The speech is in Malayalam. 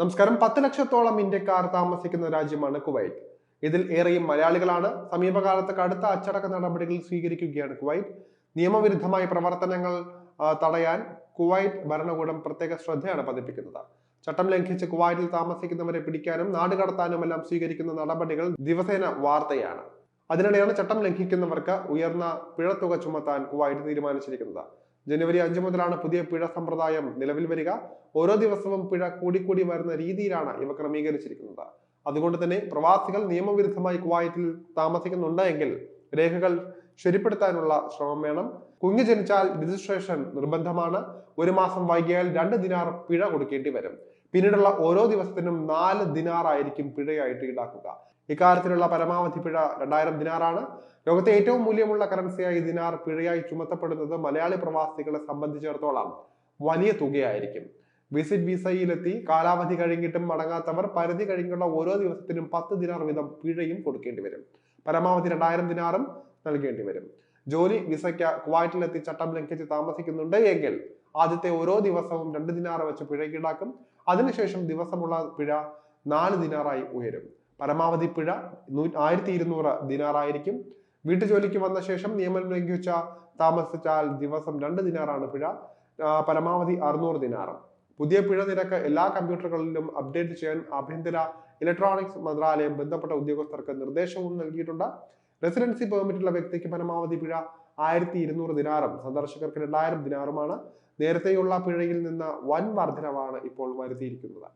നമസ്കാരം. പത്ത് ലക്ഷത്തോളം ഇന്ത്യക്കാർ താമസിക്കുന്ന രാജ്യമാണ് കുവൈറ്റ്. ഇതിൽ ഏറെയും മലയാളികളാണ്. സമീപകാലത്ത് കടുത്ത അച്ചടക്ക നടപടികൾ സ്വീകരിക്കുകയാണ് കുവൈറ്റ്. നിയമവിരുദ്ധമായ പ്രവർത്തനങ്ങൾ തടയാൻ കുവൈറ്റ് ഭരണകൂടം പ്രത്യേക ശ്രദ്ധയാണ് പതിപ്പിക്കുന്നത്. ചട്ടം ലംഘിച്ച് കുവൈറ്റിൽ താമസിക്കുന്നവരെ പിടിക്കാനും നാടുകടത്താനും എല്ലാം സ്വീകരിക്കുന്ന നടപടികൾ ദിവസേന വാർത്തയാണ്. അതിനിടെയാണ് ചട്ടം ലംഘിക്കുന്നവർക്ക് ഉയർന്ന പിഴത്തുക ചുമത്താൻ കുവൈറ്റ് തീരുമാനിച്ചിരിക്കുന്നത്. ജനുവരി അഞ്ച് മുതലാണ് പുതിയ പിഴ സമ്പ്രദായം നിലവിൽ വരിക. ഓരോ ദിവസവും പിഴ കൂടിക്കൂടി വരുന്ന രീതിയിലാണ് ഇവ ക്രമീകരിച്ചിരിക്കുന്നത്. അതുകൊണ്ട് തന്നെ പ്രവാസികൾ നിയമവിരുദ്ധമായി കുവൈറ്റിൽ താമസിക്കുന്നുണ്ട് എങ്കിൽ രേഖകൾ ശരിപ്പെടുത്താനുള്ള ശ്രമം വേണം. കുഞ്ഞു ജനിച്ചാൽ രജിസ്ട്രേഷൻ നിർബന്ധമാണ്. ഒരു മാസം വൈകിയാൽ രണ്ട് ദിനാർ പിഴ കൊടുക്കേണ്ടി വരും. പിന്നീടുള്ള ഓരോ ദിവസത്തിനും നാല് ദിനാർ ആയിരിക്കും പിഴയായിട്ട് ഈടാക്കുക. ഇക്കാര്യത്തിലുള്ള പരമാവധി പിഴ രണ്ടായിരം ദിനാറാണ്. ലോകത്തെ ഏറ്റവും മൂല്യമുള്ള കറൻസിയായി ദിനാർ പിഴയായി ചുമത്തപ്പെടുന്നത് മലയാളി പ്രവാസികളെ സംബന്ധിച്ചിടത്തോളം വലിയ തുകയായിരിക്കും. വിസിറ്റ് വിസയിലെത്തി കാലാവധി കഴിഞ്ഞിട്ടും മടങ്ങാത്തവർ പരിധി കഴിഞ്ഞുള്ള ഓരോ ദിവസത്തിനും പത്ത് ദിനാർ വീതം പിഴയും കൊടുക്കേണ്ടി വരും. പരമാവധി രണ്ടായിരം ദിനാറും നൽകേണ്ടി വരും. ജോലി വിസയ്ക്ക് കുവൈറ്റിലെത്തി ചട്ടം ലംഘിച്ച് താമസിക്കുന്നുണ്ട് എങ്കിൽ ആദ്യത്തെ ഓരോ ദിവസവും രണ്ട് ദിനാറ് വെച്ച് പിഴ ഈടാക്കും. അതിനുശേഷം ദിവസമുള്ള പിഴ നാല് ദിനാറായി ഉയരും. പരമാവധി പിഴ ആയിരത്തി ഇരുന്നൂറ് ദിനാറായിരിക്കും. വീട്ടുജോലിക്ക് വന്ന ശേഷം നിയമം ലംഘിച്ച താമസിച്ചാൽ ദിവസം രണ്ട് ദിനാറാണ് പിഴ പരമാവധി അറുന്നൂറ് ദിനാറും. പുതിയ പിഴ നിരക്ക് എല്ലാ കമ്പ്യൂട്ടറുകളിലും അപ്ഡേറ്റ് ചെയ്യാൻ ആഭ്യന്തര ഇലക്ട്രോണിക്സ് മന്ത്രാലയം ബന്ധപ്പെട്ട ഉദ്യോഗസ്ഥർക്ക് നിർദ്ദേശവും നൽകിയിട്ടുണ്ട്. റെസിഡൻസി പെർമിറ്റുള്ള വ്യക്തിക്ക് പരമാവധി പിഴ ആയിരത്തി ഇരുന്നൂറ് ദിനാറും. സന്ദർശകർക്ക് രണ്ടായിരം ദിനാറുമാണ്. നേരത്തെയുള്ള പിഴയിൽ നിന്ന് വൻ വർധനവാണ് ഇപ്പോൾ വരുത്തിയിരിക്കുന്നത്.